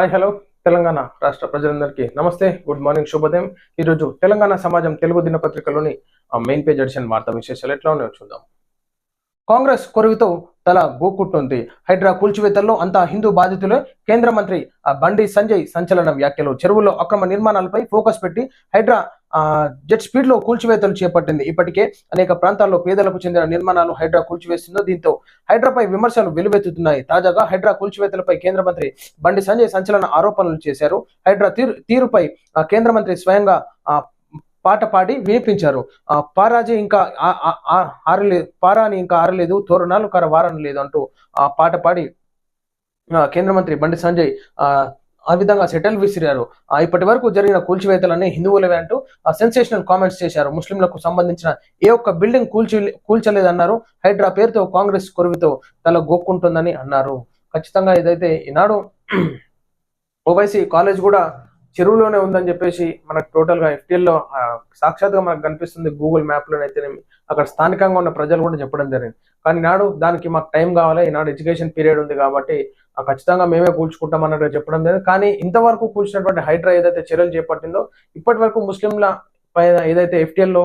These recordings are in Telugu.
హాయ్ హలో తెలంగాణ రాష్ట్ర ప్రజలందరికీ నమస్తే గుడ్ మార్నింగ్ శుభోదయం. ఈరోజు తెలంగాణ సమాజం తెలుగు దినపత్రికలోని మెయిన్ పేజ్ ఎడిషన్ వార్తా విశేషాలు ఎట్లా ఉన్నాయో చూద్దాం. కాంగ్రెస్ కొరువుతో తల గోకుట్టుంది. హైడ్రా కూల్చివేతల్లో అంతా హిందూ బాధితులే. కేంద్ర మంత్రి ఆ, బండి సంజయ్ సంచలన వ్యాఖ్యలు చెరువుల్లో అక్రమ నిర్మాణాలపై ఫోకస్ పెట్టి హైడ్రా జెట్ స్పీడ్లో కూల్చివేతలు చేపట్టింది. ఇప్పటికే అనేక ప్రాంతాల్లో పేదలకు చెందిన నిర్మాణాలు హైడ్రా కూల్చివేస్తుందో దీంతో హైడ్రాపై విమర్శలు వెలువెత్తుతున్నాయి. తాజాగా హైడ్రా కూల్చివేతలపై కేంద్ర మంత్రి బండి సంజయ్ సంచలన ఆరోపణలు చేశారు. హైడ్రా తీరు తీరుపై ఆ, కేంద్ర మంత్రి స్వయంగా ఆ, పాట పాడి వినిపించారు. ఆ, పారాజీ ఇంకా ఆరలేదు పారాని ఇంకా ఆరలేదు తోరణాలు కర వారని లేదు అంటూ ఆ పాట పాడి కేంద్ర మంత్రి బండి సంజయ్ ఆ విధంగా సెటిల్ విసిరారు. ఆ, ఇప్పటి వరకు జరిగిన కూల్చివేతలన్నీ హిందువులవే అంటూ సెన్సేషనల్ కామెంట్స్ చేశారు. ముస్లింలకు సంబంధించిన ఏ ఒక్క బిల్డింగ్ కూల్చి కూల్చలేదన్నారు. హైడ్రా పేరుతో కాంగ్రెస్ కొరువుతో తల గోక్కుంటుందని అన్నారు. ఖచ్చితంగా ఇదైతే ఈనాడు ఓవైసీ కాలేజ్ కూడా చెరువులోనే ఉందని చెప్పేసి మనకు టోటల్గా లో సాక్షాత్గా మనకు కనిపిస్తుంది గూగుల్ మ్యాప్ అక్కడ స్థానికంగా ఉన్న ప్రజలు కూడా చెప్పడం జరిగింది. కానీ నాడు దానికి మాకు టైం కావాలి. ఈనాడు ఎడ్యుకేషన్ పీరియడ్ ఉంది కాబట్టి ఖచ్చితంగా మేమే కూల్చుకుంటాం అన్నట్టుగా చెప్పడం లేదు కానీ ఇంతవరకు కూల్చినటువంటి హైడ్రా ఏదైతే చర్యలు చేపట్టిందో ఇప్పటి వరకు ముస్లింల పైన ఏదైతే ఎఫ్టీఎల్లో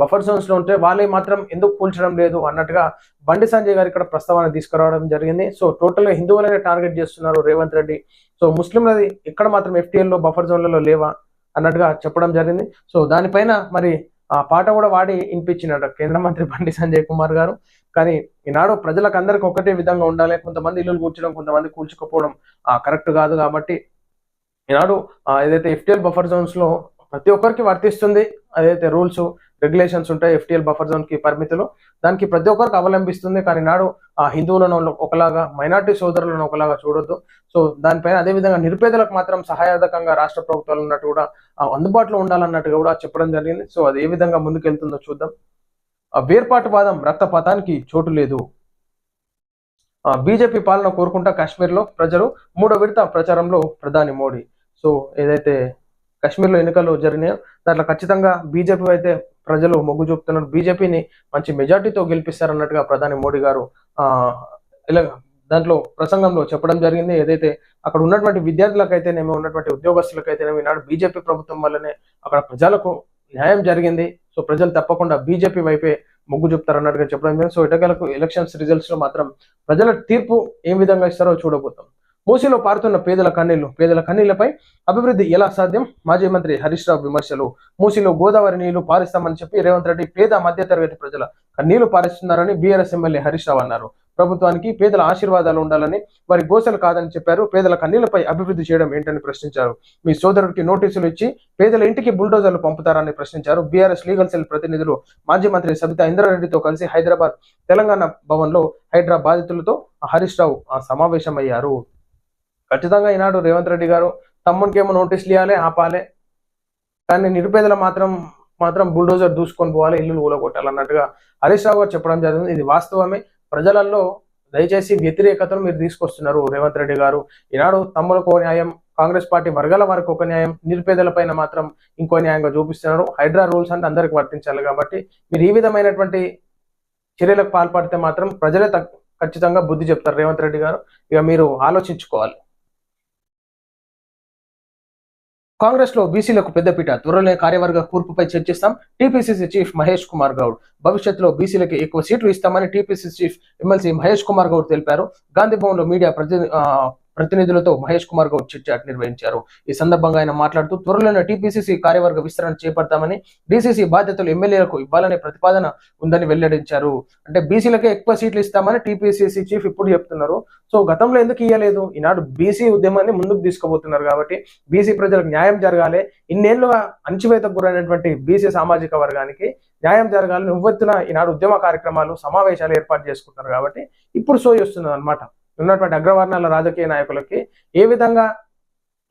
బఫర్ జోన్స్లో ఉంటే వాళ్ళే మాత్రం ఎందుకు కూల్చడం లేదు అన్నట్టుగా బండి సంజయ్ గారు ఇక్కడ ప్రస్తావన తీసుకురావడం జరిగింది. సో టోటల్గా హిందువులనే టార్గెట్ చేస్తున్నారు రేవంత్ రెడ్డి. సో ముస్లింలది ఇక్కడ మాత్రం ఎఫ్టీఎల్లో బఫర్ జోన్లలో లేవా అన్నట్టుగా చెప్పడం జరిగింది. సో దానిపైన మరి ఆ పాట కూడా వాడి వినిపించినట్టు కేంద్ర మంత్రి బండి సంజయ్ కుమార్ గారు. కానీ ఈనాడు ప్రజలకు అందరికి ఒకటే విధంగా ఉండాలి. కొంతమంది ఇల్లు కూర్చడం కొంతమంది కూల్చుకోపోవడం కరెక్ట్ కాదు కాబట్టి ఈనాడు ఏదైతే ఎఫ్టీఎల్ బఫర్ జోన్స్లో ప్రతి ఒక్కరికి వర్తిస్తుంది అదైతే రూల్స్ రెగ్యులేషన్స్ ఉంటాయి ఎఫ్టీఎల్ బఫర్ జోన్కి పరిమితులు దానికి ప్రతి ఒక్కరికి అవలంబిస్తుంది. కానీ నాడు ఆ హిందువులను ఒకలాగా మైనార్టీ సోదరులను ఒకలాగా చూడొద్దు. సో దానిపైన అదే విధంగా నిరుపేదలకు మాత్రం సహాయదకంగా రాష్ట్ర ప్రభుత్వాలు ఉన్నట్టు కూడా అందుబాటులో ఉండాలన్నట్టుగా కూడా చెప్పడం జరిగింది. సో అది ఏ విధంగా ముందుకెళ్తుందో చూద్దాం. వేర్పాటువాదం రక్తపాతానికి చోటు లేదు. బీజేపీ పాలన కోరుకుంటా కాశ్మీర్లో ప్రజలు మూడో విడత ప్రచారంలో ప్రధాని మోడీ. సో ఏదైతే కాశ్మీర్లో ఎన్నికలు జరిగినాయో దాంట్లో ఖచ్చితంగా బీజేపీ అయితే ప్రజలు మొగ్గు చూపుతున్నారు. బీజేపీని మంచి మెజార్టీతో గెలిపిస్తారన్నట్టుగా ప్రధాని మోడీ గారు ఇలా దాంట్లో ప్రసంగంలో చెప్పడం జరిగింది. ఏదైతే అక్కడ ఉన్నటువంటి విద్యార్థులకైతేనేమి ఉన్నటువంటి ఉద్యోగస్తులకైతేనేమి ఈనాడు బీజేపీ ప్రభుత్వం వల్లనే అక్కడ ప్రజలకు న్యాయం జరిగింది. సో ప్రజలు తప్పకుండా బీజేపీ వైపే మొగ్గు చూపుతారన్నట్టుగా చెప్పడం జరిగింది. సో ఇటకలకు ఎలక్షన్స్ రిజల్ట్స్లో మాత్రం ప్రజల తీర్పు ఏ విధంగా ఇస్తారో చూడబోతాం. మూసీలో పారుతున్న పేదల కన్నీళ్ళు పేదల కన్నీళ్ళపై అభివృద్ధి ఎలా సాధ్యం? మాజీ మంత్రి హరీష్ రావు విమర్శలు. మూసీలో గోదావరి నీళ్ళు పారిస్తామని చెప్పి రేవంత్ రెడ్డి పేద మధ్యతరగతి ప్రజల కన్నీళ్ళు పారిస్తున్నారని బీఆర్ఎస్ ఎమ్మెల్యే హరీష్ రావు అన్నారు. ప్రభుత్వానికి పేదల ఆశీర్వాదాలు ఉండాలని వారి గోసలు కాదని చెప్పారు. పేదల కన్నీలపై అభివృద్ధి చేయడం ఏంటని ప్రశ్నించారు. మీ సోదరుడికి నోటీసులు ఇచ్చి పేదల ఇంటికి బుల్డోజర్లు పంపుతారని ప్రశ్నించారు. బీఆర్ఎస్ లీగల్ సెల్ ప్రతినిధులు మాజీ మంత్రి సబితా ఇంద్రారెడ్డితో కలిసి హైదరాబాద్ తెలంగాణ భవన్లో హైడ్రా బాధితులతో హరీష్ రావు ఆ, సమావేశమయ్యారు. ఖచ్చితంగా ఈనాడు రేవంత్ రెడ్డి గారు తమ్మునికేమో నోటీసులు ఇవ్వాలి ఆపాలి. కానీ నిరుపేదల మాత్రం మాత్రం బుల్డోజర్ దూసుకొని పోవాలి ఇల్లు ఊలగొట్టాలి అన్నట్టుగా హరీష్ రావు గారు చెప్పడం జరిగింది. ఇది వాస్తవమే. ప్రజలలో దయచేసి వ్యతిరేకతను మీరు తీసుకొస్తున్నారు. రేవంత్ రెడ్డి గారు ఈనాడు తమ్ములకు ఒక న్యాయం కాంగ్రెస్ పార్టీ వర్గాల వారికి ఒక న్యాయం నిరుపేదల పైన మాత్రం ఇంకో న్యాయంగా చూపిస్తున్నారు. హైడ్రా రూల్స్ అంటే అందరికి వర్తించాలి కాబట్టి మీరు ఈ విధమైనటువంటి చర్యలకు పాల్పడితే మాత్రం ప్రజలే ఖచ్చితంగా బుద్ధి చెప్తారు. రేవంత్ రెడ్డి గారు ఇక మీరు ఆలోచించుకోవాలి. కాంగ్రెస్లో బీసీలకు పెద్దపీట త్వరలోనే కార్యవర్గ కూర్పుపై చర్చిస్తాం. TPCC chief Mahesh Kumar Goud. భవిష్యత్తులో బీసీలకు ఎక్కువ సీట్లు ఇస్తామని TPCC chief MLC Mahesh Kumar Goud తెలిపారు. గాంధీభవన్లో మీడియా ప్రతి ప్రతినిధులతో మహేష్ కుమార్ గౌడ్ చిట్ చాట్ నిర్వహించారు. ఈ సందర్భంగా ఆయన మాట్లాడుతూ త్వరలోనే టీపీసీసీ కార్యవర్గ విస్తరణ చేపడతామని డీసీసీ బాధ్యతలు ఎమ్మెల్యేలకు ఇవ్వాలనే ప్రతిపాదన ఉందని వెల్లడించారు. అంటే బీసీలకే ఎక్కువ సీట్లు ఇస్తామని టీపీసీసీ చీఫ్ ఇప్పుడు చెప్తున్నారు. సో గతంలో ఎందుకు ఇవ్వలేదు ఈనాడు బీసీ ఉద్యమాన్ని ముందుకు తీసుకుపోతున్నారు కాబట్టి బీసీ ప్రజలకు న్యాయం జరగాలి. ఇన్నేళ్ళుగా అణచివేతకు గురైనటువంటి బీసీ సామాజిక వర్గానికి న్యాయం జరగాలని ఉవ్వెత్తున ఈనాడు ఉద్యమ కార్యక్రమాలు సమావేశాలు ఏర్పాటు చేసుకుంటున్నారు కాబట్టి ఇప్పుడు సోయి వస్తున్నది అనమాట ఉన్నటువంటి అగ్రవర్ణాల రాజకీయ నాయకులకి ఏ విధంగా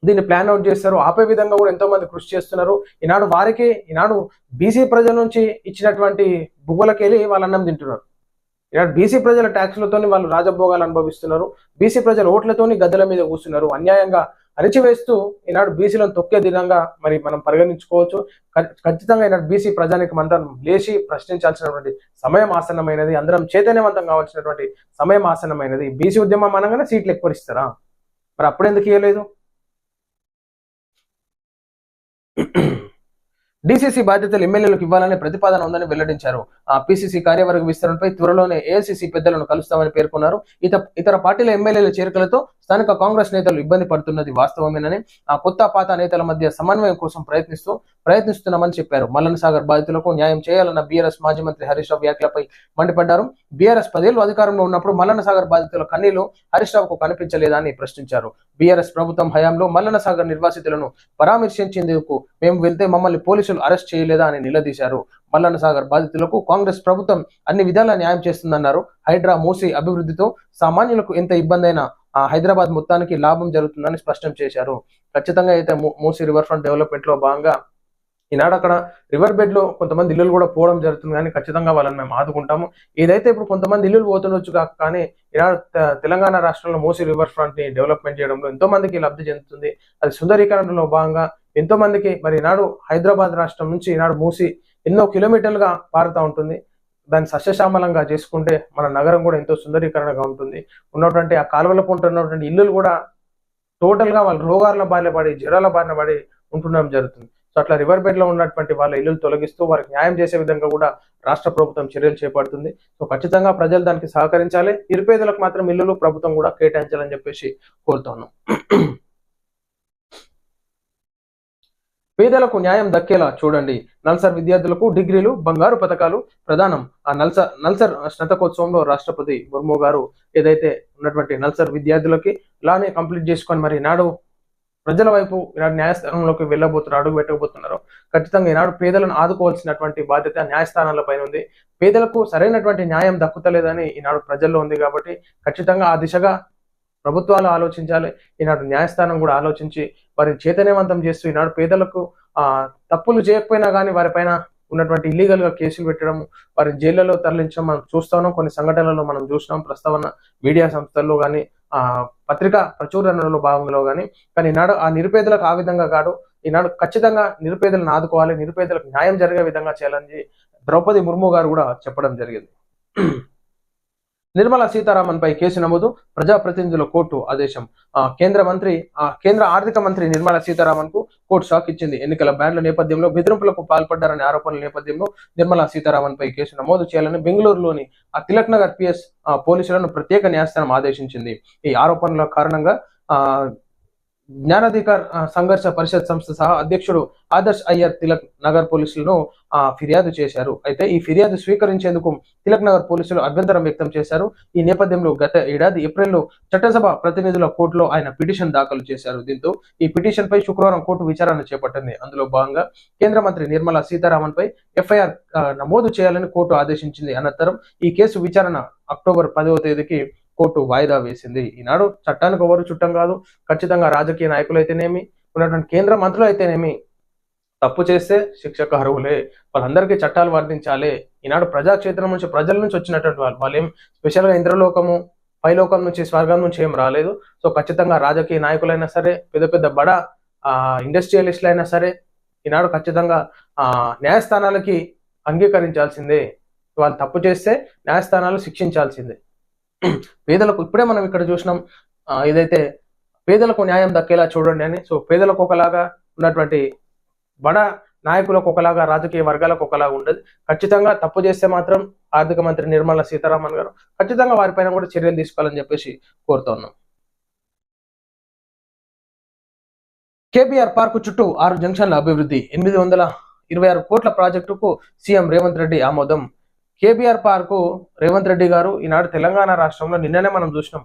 దీన్ని ప్లాన్ అవుట్ చేస్తారు ఆపే విధంగా కూడా ఎంతో మంది కృషి చేస్తున్నారు. ఈనాడు వారికి ఈనాడు బీసీ ప్రజల నుంచి ఇచ్చినటువంటి బువ్వలకెళ్ళి వాళ్ళు అన్నం తింటున్నారు. ఈనాడు బీసీ ప్రజల ట్యాక్స్లతోని వాళ్ళు రాజభోగాలు అనుభవిస్తున్నారు. బీసీ ప్రజల ఓట్లతోని గద్దెల మీద కూర్చున్నారు. అన్యాయంగా అణిచివేస్తూ ఈనాడు బీసీలను తొక్కే దినంగా మరి మనం పరిగణించుకోవచ్చు. ఖచ్చితంగా ఈనాడు బీసీ ప్రజానికి మంత్రం లేచి ప్రశ్నించాల్సినటువంటి సమయం ఆసన్నమైనది. అందరం చైతన్యవంతం కావాల్సినటువంటి సమయం ఆసన్నమైనది. బీసీ ఉద్యమం అనగానే సీట్లు ఎక్కువ ఇస్తారా? మరి అప్పుడెందుకు ఇవ్వలేదు డీసీసీ బాధ్యతలు ఎమ్మెల్యేలకు ఇవ్వాలనే ప్రతిపాదన ఉందని వెల్లడించారు. ఆ పీసీసీ కార్యవర్గ విస్తరణపై త్వరలోనే ఏఐసీసీ పెద్దలను కలుస్తామని పేర్కొన్నారు. ఇత ఇతర పార్టీల ఎమ్మెల్యేల చేరికలతో స్థానిక కాంగ్రెస్ నేతలు ఇబ్బంది పడుతున్నది వాస్తవమేనని ఆ కొత్త పాత నేతల మధ్య సమన్వయం కోసం ప్రయత్నిస్తూ ప్రయత్నిస్తున్నామని చెప్పారు. మల్లన్ సాగర్ బాధితులకు న్యాయం చేయాలన్న బీఆర్ఎస్ మాజీ మంత్రి హరీష్ రావు వ్యాఖ్యలపై మండిపడ్డారు. బీఆర్ఎస్ పదేళ్ళు అధికారంలో ఉన్నప్పుడు మల్లన్న సాగర్ బాధితుల కన్నీళ్ళు హరీష్ రావుకు కనిపించలేదని ప్రశ్నించారు. బీఆర్ఎస్ ప్రభుత్వం హయాంలో మల్లన్న సాగర్ నిర్వాసితులను పరామర్శించేందుకు మేము వెళ్తే మమ్మల్ని పోలీసులు అరెస్ట్ చేయలేదా అని నిలదీశారు. మల్లన్న సాగర్ బాధితులకు కాంగ్రెస్ ప్రభుత్వం అన్ని విధాలా న్యాయం చేస్తుందన్నారు. హైడ్రా మూసి అభివృద్ధితో సామాన్యులకు ఎంత ఇబ్బంది అయినా ఆ హైదరాబాద్ మొత్తానికి లాభం జరుగుతుందని స్పష్టం చేశారు. ఖచ్చితంగా అయితే మూసి రివర్ ఫ్రంట్ డెవలప్మెంట్లో భాగంగా ఈనాడు అక్కడ రివర్ బెడ్లో కొంతమంది ఇల్లులు కూడా పోవడం జరుగుతుంది కానీ ఖచ్చితంగా వాళ్ళని మేము ఆదుకుంటాము. ఏదైతే ఇప్పుడు కొంతమంది ఇల్లులు పోతుండొచ్చు కాక కానీ ఈనాడు తెలంగాణ రాష్ట్రంలో మూసి రివర్ ఫ్రంట్ని డెవలప్మెంట్ చేయడంలో ఎంతో మందికి లబ్ధి చెందుతుంది. అది సుందరీకరణలో భాగంగా ఎంతో మందికి మరి ఈనాడు హైదరాబాద్ రాష్ట్రం నుంచి ఈనాడు మూసి ఎన్నో కిలోమీటర్లుగా పారుతూ ఉంటుంది. దాన్ని సస్యశ్యామలంగా చేసుకుంటే మన నగరం కూడా ఎంతో సుందరీకరణగా ఉంటుంది. ఉన్నటువంటి ఆ కాలువల పొంట ఉన్నటువంటి ఇల్లులు కూడా టోటల్గా వాళ్ళు రోగాల బారిన పడి జ్వరాల బారిన పడి ఉంటుండడం జరుగుతుంది. సో అట్లా రివర్ బెడ్లో ఉన్నటువంటి వాళ్ళ ఇల్లులు తొలగిస్తూ వారికి న్యాయం చేసే విధంగా కూడా రాష్ట్ర ప్రభుత్వం చర్యలు చేపడుతుంది. సో ఖచ్చితంగా ప్రజలు దానికి సహకరించాలి. నిరుపేదలకు మాత్రం ఇల్లులు ప్రభుత్వం కూడా కేటాయించాలని చెప్పేసి కోరుతున్నాం. పేదలకు న్యాయం దక్కేలా చూడండి. నల్సర్ విద్యార్థులకు డిగ్రీలు బంగారు పథకాలు ప్రధానం. ఆ నల్సర్ నల్సర్ స్నాతకోత్సవంలో రాష్ట్రపతి ముర్ము గారు ఏదైతే ఉన్నటువంటి నల్సర్ విద్యార్థులకి లానే కంప్లీట్ చేసుకొని మరి నాడు ప్రజల వైపు ఈనాడు న్యాయస్థానంలోకి వెళ్ళబోతున్నారు అడుగు పెట్టబోతున్నారు. ఖచ్చితంగా ఈనాడు పేదలను ఆదుకోవాల్సినటువంటి బాధ్యత న్యాయస్థానాల పైన ఉంది. పేదలకు సరైనటువంటి న్యాయం దక్కుతలేదని ఈనాడు ప్రజల్లో ఉంది కాబట్టి ఖచ్చితంగా ఆ దిశగా ప్రభుత్వాలు ఆలోచించాలి ఈనాడు న్యాయస్థానం కూడా ఆలోచించి వారిని చైతన్యవంతం చేస్తూ ఈనాడు పేదలకు ఆ తప్పులు చేయకపోయినా కానీ వారిపైన ఉన్నటువంటి ఇల్లీగల్గా కేసులు పెట్టడం వారిని జైళ్ళలో తరలించడం మనం చూస్తాం కొన్ని సంఘటనలలో మనం చూసినాం. ప్రస్తావన మీడియా సంస్థల్లో కానీ పత్రికా ప్రచురణలో భాగంలో కానీ కానీ ఈనాడు ఆ నిరుపేదలకు ఆ విధంగా కాదు. ఈనాడు ఖచ్చితంగా నిరుపేదలను ఆదుకోవాలి నిరుపేదలకు న్యాయం జరిగే విధంగా చేయాలని ద్రౌపది ముర్ము గారు కూడా చెప్పడం జరిగింది. నిర్మలా సీతారామన్ పై కేసు నమోదు ప్రజాప్రతినిధుల కోర్టు ఆదేశం. ఆ కేంద్ర మంత్రి ఆ కేంద్ర ఆర్థిక మంత్రి నిర్మలా సీతారామన్కు కోర్టు షాక్ ఇచ్చింది. ఎన్నికల బ్యాండ్ల నేపథ్యంలో బెదిరింపులకు పాల్పడ్డారనే ఆరోపణల నేపథ్యంలో నిర్మలా సీతారామన్ పై కేసు నమోదు చేయాలని బెంగళూరులోని ఆ తిలక్ నగర్ పిఎస్ పోలీసులను ప్రత్యేక న్యాయస్థానం ఆదేశించింది. ఈ ఆరోపణల కారణంగా ఆ జ్ఞానాధికార్ సంఘర్ష పరిషత్ సంస్థ సహా అధ్యక్షుడు ఆదర్శ్ అయ్యర్ తిలక్ నగర్ పోలీసులను ఆ, ఫిర్యాదు చేశారు. అయితే ఈ ఫిర్యాదు స్వీకరించేందుకు తిలక్ నగర్ పోలీసులు అభ్యంతరం వ్యక్తం చేశారు. ఈ నేపథ్యంలో గత ఏడాది ఏప్రిల్లో చట్టసభ ప్రతినిధుల కోర్టులో ఆయన పిటిషన్ దాఖలు చేశారు. దీంతో ఈ పిటిషన్ పై శుక్రవారం కోర్టు విచారణ చేపట్టింది. అందులో భాగంగా కేంద్ర మంత్రి నిర్మలా సీతారామన్ పై ఎఫ్ఐఆర్ నమోదు చేయాలని కోర్టు ఆదేశించింది. అనంతరం ఈ కేసు విచారణ అక్టోబర్ పదవ తేదీకి కోర్టు వాయిదా వేసింది. ఈనాడు చట్టానికి ఎవరు చుట్టం కాదు ఖచ్చితంగా రాజకీయ నాయకులు అయితేనేమి ఉన్నటువంటి కేంద్ర మంత్రులు అయితేనేమి తప్పు చేస్తే శిక్షకు అర్హులే. వాళ్ళందరికీ చట్టాలు వర్తించాలి. ఈనాడు ప్రజాక్షేత్రం నుంచి ప్రజల నుంచి వచ్చినటువంటి వాళ్ళు వాళ్ళు ఏం స్పెషల్గా ఇంద్రలోకము పైలోకం నుంచి స్వర్గం నుంచి ఏం రాలేదు. సో ఖచ్చితంగా రాజకీయ నాయకులైనా సరే పెద్ద పెద్ద బడా ఇండస్ట్రియలిస్టులు అయినా సరే ఈనాడు ఖచ్చితంగా న్యాయస్థానాలకి అంగీకరించాల్సిందే. వాళ్ళు తప్పు చేస్తే న్యాయస్థానాలు శిక్షించాల్సిందే. పేదలకు ఇప్పుడే మనం ఇక్కడ చూసినాం ఏదైతే పేదలకు న్యాయం దక్కేలా చూడండి అని. సో పేదలకు ఒకలాగా ఉన్నటువంటి బడ నాయకులకు ఒకలాగా రాజకీయ వర్గాలకు ఒకలాగా ఉండదు. ఖచ్చితంగా తప్పు చేస్తే మాత్రం ఆర్థిక మంత్రి నిర్మలా సీతారామన్ గారు ఖచ్చితంగా వారిపైన కూడా చర్యలు తీసుకోవాలని చెప్పేసి కోరుతున్నాం కేబీఆర్ పార్కు చుట్టూ ఆరు జంక్షన్ల అభివృద్ధి ఎనిమిది వందల ఇరవై ఆరు కోట్ల ప్రాజెక్టుకు సీఎం రేవంత్ రెడ్డి ఆమోదం. కేబీఆర్ పార్కు రేవంత్ రెడ్డి గారు ఈనాడు తెలంగాణ రాష్ట్రంలో నిన్ననే మనం చూసినాం.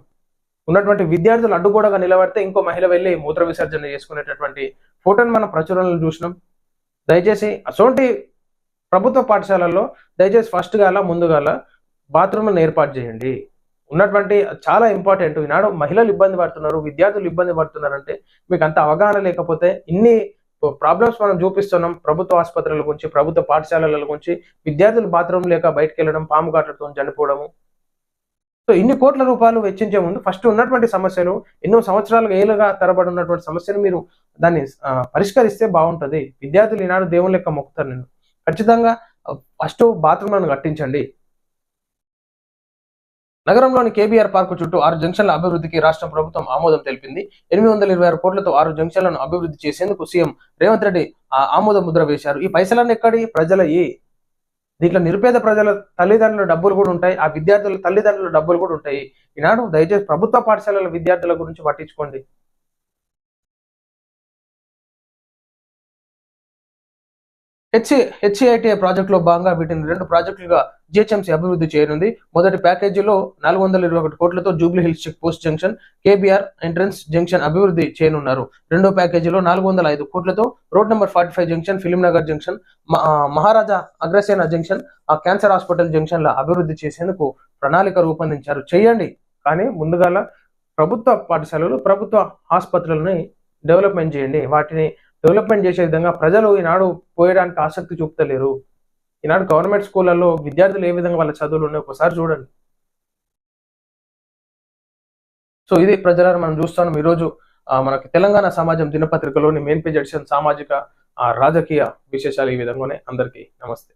ఉన్నటువంటి విద్యార్థులు అడ్డుగోడగా నిలబడితే ఇంకో మహిళ వెళ్ళి మూత్ర విసర్జన చేసుకునేటటువంటి ఫోటోని మనం ప్రచురణలు చూసినాం. దయచేసి అసోంటి ప్రభుత్వ పాఠశాలల్లో దయచేసి ఫస్ట్ గాల ముందుగాల బాత్రూమ్లను ఏర్పాటు చేయండి. ఉన్నటువంటి చాలా ఇంపార్టెంట్. ఈనాడు మహిళలు ఇబ్బంది పడుతున్నారు విద్యార్థులు ఇబ్బంది పడుతున్నారంటే మీకు అంత అవగాహన లేకపోతే ఇన్ని ప్రాబ్లమ్స్ మనం చూపిస్తున్నాం ప్రభుత్వ ఆసుపత్రుల గురించి ప్రభుత్వ పాఠశాలల గురించి విద్యార్థులు బాత్రూమ్ లేక బయటకు వెళ్ళడం పాము కాటలతో చనిపోవడము సో ఇన్ని కోట్ల రూపాయలు వెచ్చించే ముందు ఫస్ట్ ఉన్నటువంటి సమస్యలు ఎన్నో సంవత్సరాలుగా ఏళ్ళుగా తరబడి ఉన్నటువంటి సమస్యను మీరు దాన్ని పరిష్కరిస్తే బాగుంటుంది. విద్యార్థులు ఈనాడు దేవుని లెక్క మొక్కుతారు నేను ఖచ్చితంగా ఫస్ట్ బాత్రూమ్లను కట్టించండి. నగరంలోని కేబీఆర్ పార్కు చుట్టూ ఆరు జంక్షన్ల అభివృద్ధికి రాష్ట్ర ప్రభుత్వం ఆమోదం తెలిపింది. ఎనిమిది వందల ఇరవై ఆరు కోట్లతో ఆరు జంక్షన్లను అభివృద్ధి చేసేందుకు సీఎం రేవంత్ రెడ్డి ఆ ఆమోద ముద్ర వేశారు. ఈ పైసలన్నీ ఎక్కడి? ప్రజల ఏ? దీంట్లో నిరుపేద ప్రజల తల్లిదండ్రుల డబ్బులు కూడా ఉంటాయి. ఆ విద్యార్థుల తల్లిదండ్రుల డబ్బులు కూడా ఉంటాయి. ఈనాడు దయచేసి ప్రభుత్వ పాఠశాలల విద్యార్థుల గురించి పట్టించుకోండి. హెచ్ హెచ్ఐటిఐ ప్రాజెక్టులో భాగంగా వీటిని రెండు ప్రాజెక్టులుగా జిహెచ్ఎంసీ అభివృద్ధి చేయనుంది. మొదటి ప్యాకేజీలో నాలుగు వందల ఇరవై ఒకటి కోట్లతో Jubilee Hills check post junction KBR entrance junction అభివృద్ధి చేయనున్నారు. రెండో ప్యాకేజీలో నాలుగు వందల ఐదు కోట్లతో road number forty five junction Film Nagar junction Maharaja Agrasena junction ఆ క్యాన్సర్ హాస్పిటల్ జంక్షన్ల అభివృద్ధి చేసేందుకు ప్రణాళిక రూపొందించారు. చేయండి. కానీ ముందుగాల ప్రభుత్వ పాఠశాలలు ప్రభుత్వ ఆసుపత్రులని డెవలప్మెంట్ చేయండి. వాటిని డెవలప్మెంట్ చేసే విధంగా ప్రజలు ఈనాడు పోయడానికి ఆసక్తి చూపుతలేరు. ఈనాడు గవర్నమెంట్ స్కూళ్ళల్లో విద్యార్థులు ఏ విధంగా వాళ్ళ చదువులు ఉన్నాయో ఒకసారి చూడండి. సో ఇది ప్రజలను మనం చూస్తున్నాం ఈరోజు ఆ, మనకి తెలంగాణ సమాజం దినపత్రికలోని మెయిన్ పేజ్ ఎడిషన్ సామాజిక ఆ, రాజకీయ విశేషాలు ఈ విధంగానే. అందరికీ నమస్తే.